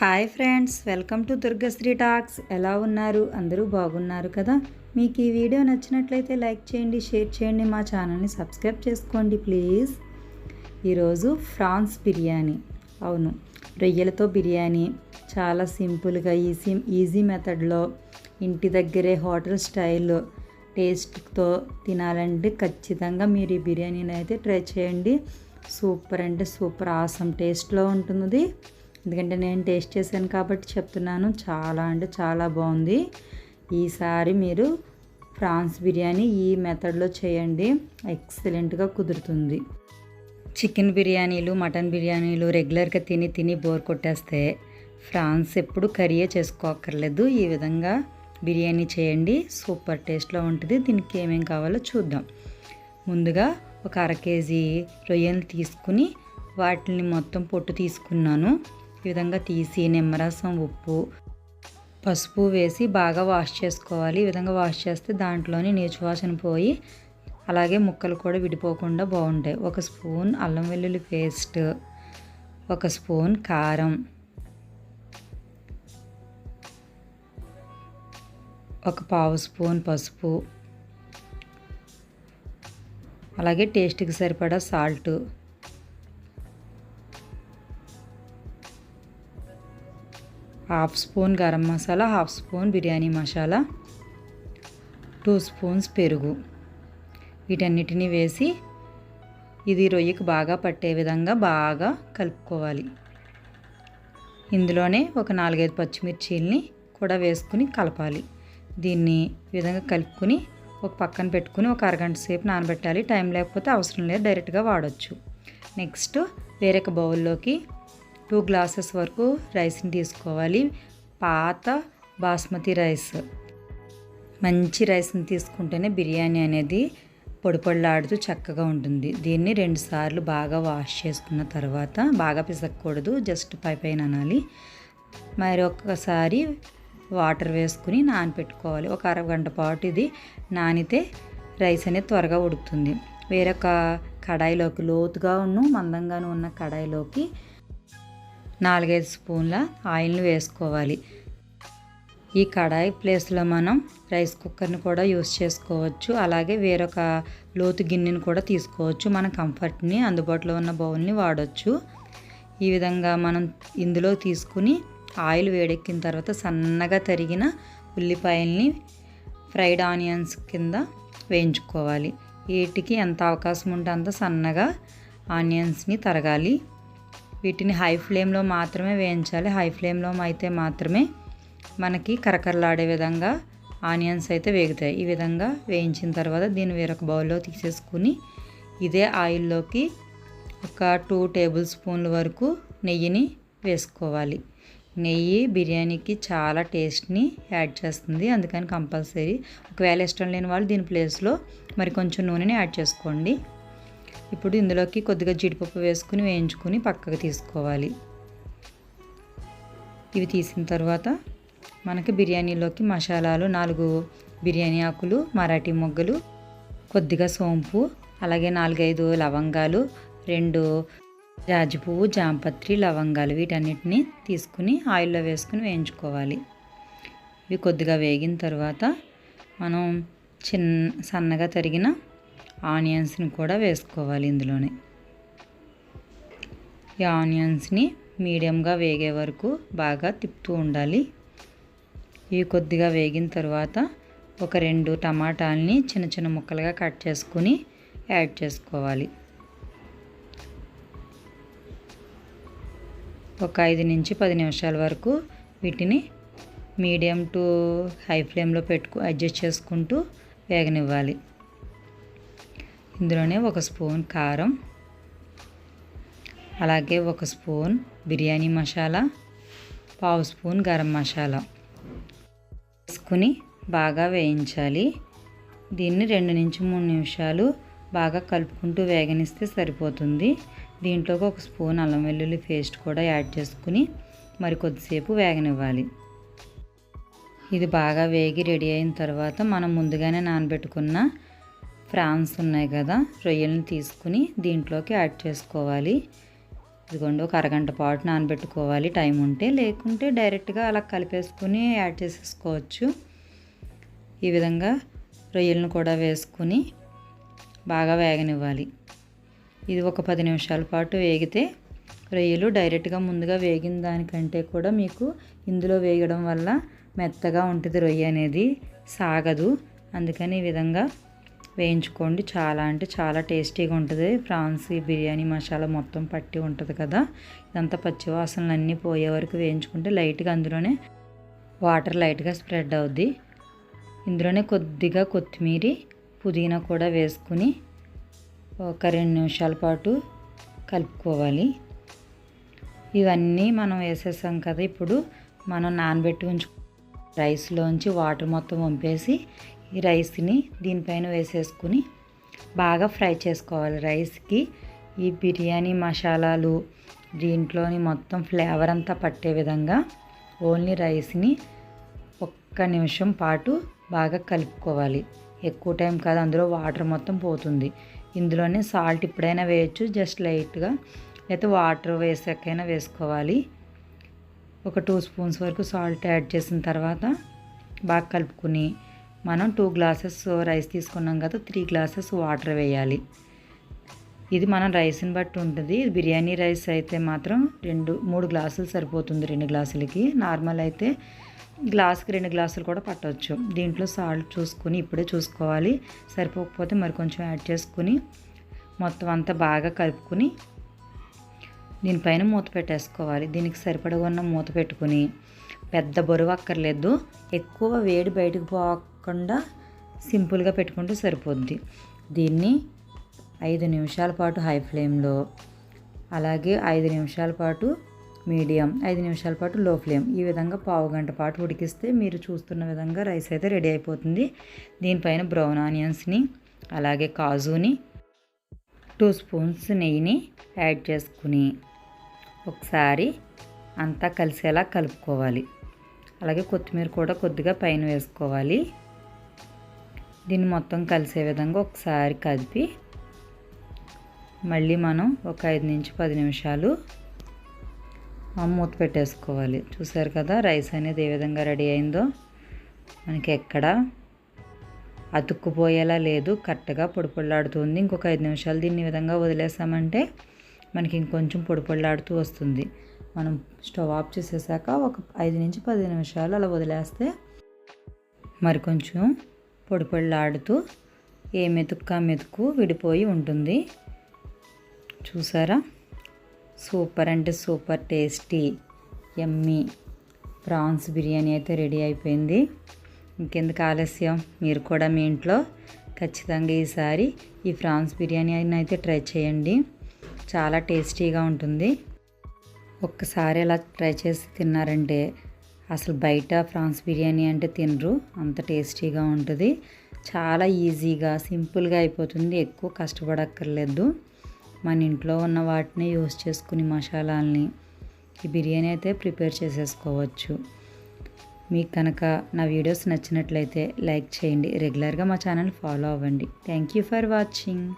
Hi friends welcome to Durgasri talks. ఎలా ఉన్నారు? అందరూ బాగున్నారు కదా? మీకు ఈ వీడియో నచ్చినట్లయితే లైక్ చేయండి షేర్ చేయండి మా ఛానల్ని సబ్స్క్రైబ్ చేసుకోండి ప్లీజ్. ఈరోజు ఫ్రాన్స్ బిర్యానీ. అవును రొయ్యలతో బిర్యానీ. చాలా సింపుల్గా ఈజీ ఈజీ మెథడ్లో ఇంటి దగ్గరే హోటల్ స్టైల్లో టేస్ట్తో తినాలంటే ఖచ్చితంగా మీరు ఈ బిర్యానీని అయితే ట్రై చేయండి. సూపర్ అంటే సూపర్ ఆసం టేస్ట్లో ఉంటుంది ఎందుకంటే నేను టేస్ట్ చేశాను కాబట్టి చెప్తున్నాను. చాలా అంటే చాలా బాగుంది. ఈసారి మీరు ఫ్రాన్స్ బిర్యానీ ఈ మెథడ్లో చేయండి. ఎక్సలెంట్గా కుదురుతుంది. చికెన్ బిర్యానీలు మటన్ బిర్యానీలు రెగ్యులర్గా తిని తిని బోర్ కొట్టేస్తే ఫ్రాన్స్ ఎప్పుడు కర్రీయే చేసుకోక్కర్లేదు. ఈ విధంగా బిర్యానీ చేయండి. సూపర్ టేస్ట్లో ఉంటుంది. దీనికి ఏమేమి కావాలో చూద్దాం. ముందుగా ఒక అర కేజీ రొయ్యలు తీసుకుని వాటిని మొత్తం పొట్టు తీసుకున్నాను. ఈ విధంగా తీసి నిమ్మరసం ఉప్పు పసుపు వేసి బాగా వాష్ చేసుకోవాలి. ఈ విధంగా వాష్ చేస్తే దాంట్లోని నీచు వాసన పోయి అలాగే ముక్కలు కూడా విడిపోకుండా బాగుంటాయి. ఒక స్పూన్ అల్లం వెల్లుల్లి పేస్ట్ ఒక స్పూన్ కారం ఒక పావు స్పూన్ పసుపు అలాగే టేస్ట్కి సరిపడా salt half spoon garam masala half spoon biryani masala two spoons పెరుగు. వీటన్నిటిని వేసి ఇది రొయ్యకు బాగా పట్టే విధంగా బాగా కలుపుకోవాలి. ఇందులోనే ఒక నాలుగైదు పచ్చిమిర్చీల్ని కూడా వేసుకుని కలపాలి. దీన్ని విధంగా కలుపుకుని ఒక పక్కన పెట్టుకుని ఒక అరగంట సేపు నానబెట్టాలి. టైం లేకపోతే అవసరం లేదు డైరెక్ట్గా వాడచ్చు. నెక్స్ట్ వేరొక బౌల్లోకి టూ గ్లాసెస్ వరకు రైస్ని తీసుకోవాలి. పాత బాస్మతి రైస్. మంచి రైస్ని తీసుకుంటేనే బిర్యానీ అనేది పొడిపొడలాడుతూ చక్కగా ఉంటుంది. దీన్ని రెండుసార్లు బాగా వాష్ చేసుకున్న తర్వాత బాగా పిసకూడదు జస్ట్ పై పైన అనాలి. మరి ఒక్కసారి వాటర్ వేసుకుని నానపెట్టుకోవాలి. ఒక అరగంట పాటు ఇది నానితే రైస్ అనేది త్వరగా ఉడుకుతుంది. వేరొక కడాయిలోకి లోతుగా ఉన్న మందంగాను ఉన్న కడాయిలోకి నాలుగైదు స్పూన్ల ఆయిల్ని వేసుకోవాలి. ఈ కడాయి ప్లేస్లో మనం రైస్ కుక్కర్ని కూడా యూస్ చేసుకోవచ్చు. అలాగే వేరొక లోతు గిన్నెని కూడా తీసుకోవచ్చు. మన కంఫర్ట్ని అందుబాటులో ఉన్న బౌల్ని వాడచ్చు. ఈ విధంగా మనం ఇందులో తీసుకుని ఆయిల్ వేడెక్కిన తర్వాత సన్నగా తరిగిన ఉల్లిపాయల్ని ఫ్రైడ్ ఆనియన్స్ కింద వేయించుకోవాలి. వీటికి ఎంత అవకాశం ఉంటే అంత సన్నగా ఆనియన్స్ని తరగాలి. వీటిని హై ఫ్లేమ్లో మాత్రమే వేయించాలి. హై ఫ్లేమ్లో అయితే మాత్రమే మనకి కరకరలాడే విధంగా ఆనియన్స్ అయితే వేగుతాయి. ఈ విధంగా వేయించిన తర్వాత దీన్ని వేరొక బౌల్లో తీసేసుకుని ఇదే ఆయిల్లోకి ఒక టూ టేబుల్ స్పూన్ల వరకు నెయ్యిని వేసుకోవాలి. నెయ్యి బిర్యానీకి చాలా టేస్ట్ని యాడ్ చేస్తుంది. అందుకని కంపల్సరీ. ఒకవేళ ఇష్టం లేని వాళ్ళు దీని ప్లేస్లో మరి కొంచెం నూనెని యాడ్ చేసుకోండి. ఇప్పుడు ఇందులోకి కొద్దిగా జీడిపప్పు వేసుకుని వేయించుకుని పక్కకు తీసుకోవాలి. ఇవి తీసిన తర్వాత మనకి బిర్యానీలోకి మసాలాలు నాలుగు బిర్యానీ ఆకులు మరాఠీ మొగ్గలు కొద్దిగా సోంపు అలాగే నాలుగైదు లవంగాలు రెండు జాజి పువ్వు జాంపత్రి లవంగాలు వీటన్నిటిని తీసుకుని ఆయిల్లో వేసుకుని వేయించుకోవాలి. ఇవి కొద్దిగా వేగిన తర్వాత మనం చిన్న సన్నగా తరిగిన ఆనియన్స్ని కూడా వేసుకోవాలి ఇందులోనే. ఈ ఆనియన్స్ని మీడియంగా వేగే వరకు బాగా తిప్పుతూ ఉండాలి. ఇవి కొద్దిగా వేగిన తర్వాత ఒక రెండు టమాటాలని చిన్న చిన్న ముక్కలుగా కట్ చేసుకుని యాడ్ చేసుకోవాలి. ఒక ఐదు నుంచి పది నిమిషాల వరకు వీటిని మీడియం టు హై ఫ్లేమ్లో పెట్టుకు అడ్జస్ట్ చేసుకుంటూ వేగనివ్వాలి. ఇందులోనే ఒక స్పూన్ కారం అలాగే ఒక స్పూన్ బిర్యానీ మసాలా పావు స్పూన్ గరం మసాలా వేసుకుని బాగా వేయించాలి. దీన్ని రెండు నుంచి మూడు నిమిషాలు బాగా కలుపుకుంటూ వేగనిస్తే సరిపోతుంది. దీంట్లోకి ఒక స్పూన్ అల్లం వెల్లుల్లి పేస్ట్ కూడా యాడ్ చేసుకుని మరి కొద్దిసేపు వేగనివ్వాలి. ఇది బాగా వేగి రెడీ అయిన తర్వాత మనం ముందుగానే నానబెట్టుకున్న ఫ్రాన్స్ ఉన్నాయి కదా రొయ్యలను తీసుకుని దీంట్లోకి యాడ్ చేసుకోవాలి. ఇదిగోండి ఒక అరగంట పాటు నానబెట్టుకోవాలి. టైం ఉంటే లేకుంటే డైరెక్ట్గా అలా కలిపేసుకుని యాడ్ చేసేసుకోవచ్చు. ఈ విధంగా రొయ్యలను కూడా వేసుకుని బాగా వేగనివ్వాలి. ఇది ఒక పది నిమిషాల పాటు వేగితే రొయ్యలు డైరెక్ట్గా ముందుగా వేగిన దానికంటే కూడా మీకు ఇందులో వేయడం వల్ల మెత్తగా ఉంటుంది రొయ్య అనేది సాగదు. అందుకని ఈ విధంగా వేయించుకోండి. చాలా అంటే చాలా టేస్టీగా ఉంటుంది. ఫ్రాన్స్ బిర్యానీ మసాలా మొత్తం పట్టి ఉంటుంది కదా. ఇదంతా పచ్చివాసనలు అన్నీ పోయే వరకు వేయించుకుంటే లైట్గా అందులోనే వాటర్ లైట్గా స్ప్రెడ్ అవుద్ది. ఇందులోనే కొద్దిగా కొత్తిమీర పుదీనా కూడా వేసుకుని ఒక రెండు నిమిషాల పాటు కలుపుకోవాలి. ఇవన్నీ మనం వేసేసాం కదా. ఇప్పుడు మనం నానబెట్టి ఉంచు రైస్లోంచి వాటర్ మొత్తం వంపేసి ఈ రైస్ని దీనిపైన వేసేసుకుని బాగా ఫ్రై చేసుకోవాలి రైస్కి. ఈ బిర్యానీ మసాలాలు దీంట్లోని మొత్తం ఫ్లేవర్ అంతా పట్టే విధంగా ఓన్లీ రైస్ని ఒక్క నిమిషం పాటు బాగా కలుపుకోవాలి. ఎక్కువ టైం కాదు అందులో వాటర్ మొత్తం పోతుంది. ఇందులోనే సాల్ట్ ఇప్పుడైనా వేయచ్చు జస్ట్ లైట్గా. లేకపోతే వాటర్ వేసాకైనా వేసుకోవాలి. ఒక టూ స్పూన్స్ వరకు సాల్ట్ యాడ్ చేసిన తర్వాత బాగా కలుపుకుని మనం టూ గ్లాసెస్ రైస్ తీసుకున్నాం కదా త్రీ గ్లాసెస్ వాటర్ వేయాలి. ఇది మనం రైస్ని బట్టి ఉంటుంది. బిర్యానీ రైస్ అయితే మాత్రం రెండు మూడు గ్లాసులు సరిపోతుంది రెండు గ్లాసులకి నార్మల్ అయితే గ్లాస్కి రెండు గ్లాసులు కూడా పట్టవచ్చు దీంట్లో సాల్ట్ చూసుకుని ఇప్పుడే చూసుకోవాలి. సరిపోకపోతే మరి కొంచెం యాడ్ చేసుకుని మొత్తం అంతా బాగా కలుపుకుని దీనిపైన మూత పెట్టేసుకోవాలి. దీనికి సరిపడగా ఉన్న మూత పెట్టుకుని పెద్ద బరువు అక్కర్లేదు. ఎక్కువ వేడి బయటకు పోకుండా సింపుల్గా పెట్టుకుంటే సరిపోద్ది. దీన్ని ఐదు నిమిషాల పాటు హై ఫ్లేమ్లో అలాగే ఐదు నిమిషాల పాటు మీడియం ఐదు నిమిషాల పాటు లో ఫ్లేమ్. ఈ విధంగా పావు గంట పాటు ఉడికిస్తే మీరు చూస్తున్న విధంగా రైస్ అయితే రెడీ అయిపోతుంది. దీనిపైన బ్రౌన్ ఆనియన్స్ని అలాగే కాజుని టూ స్పూన్స్ నెయ్యిని యాడ్ చేసుకుని ఒకసారి అంతా కలిసేలా కలుపుకోవాలి. అలాగే కొత్తిమీర కూడా కొద్దిగా పైన వేసుకోవాలి. దీన్ని మొత్తం కలిసే విధంగా ఒకసారి కదిపి మళ్ళీ మనం ఒక ఐదు నుంచి పది నిమిషాలు మూత పెట్టేసుకోవాలి. చూసారు కదా రైస్ అనేది ఏ విధంగా రెడీ అయిందో? మనకి ఎక్కడ అతుక్కుపోయేలా లేదు కరెక్ట్గా పొడిపొళ్ళాడుతుంది ఇంకొక ఐదు నిమిషాలు దీన్ని విధంగా వదిలేసామంటే మనకి ఇంకొంచెం పొడిపొళ్ళాడుతూ వస్తుంది. మనం స్టవ్ ఆఫ్ చేసేసాక ఒక ఐదు నుంచి పది నిమిషాలు అలా వదిలేస్తే మరి కొంచెం పొడి పొడిలాడుతూ ఏ మెతుక్క మెతుకు విడిపోయి ఉంటుంది. చూసారా? సూపర్ అంటే super tasty yummy prawns biryani అయితే రెడీ అయిపోయింది. ఇంకెందుకు ఆలస్యం? మీరు కూడా మీ ఇంట్లో ఖచ్చితంగా ఈసారి ఈ ఫ్రాన్స్ బిర్యానీ అయితే ట్రై చేయండి. చాలా టేస్టీగా ఉంటుంది. ఒక్కసారి ఇలా ట్రై చేసి తిన్నారంటే అసలు బయట ఫ్రాన్స్ బిర్యానీ అంటే తినరు. అంత టేస్టీగా ఉంటుంది. చాలా ఈజీగా సింపుల్గా అయిపోతుంది. ఎక్కువ కష్టపడక్కర్లేదు. మన ఇంట్లో ఉన్న వాటిని యూస్ చేసుకుని మసాలాలని ఈ బిర్యానీ అయితే ప్రిపేర్ చేసేసుకోవచ్చు. మీకు కనుక నా వీడియోస్ నచ్చినట్లయితే లైక్ చేయండి. రెగ్యులర్గా మా ఛానల్ ఫాలో అవ్వండి. Thank you for watching.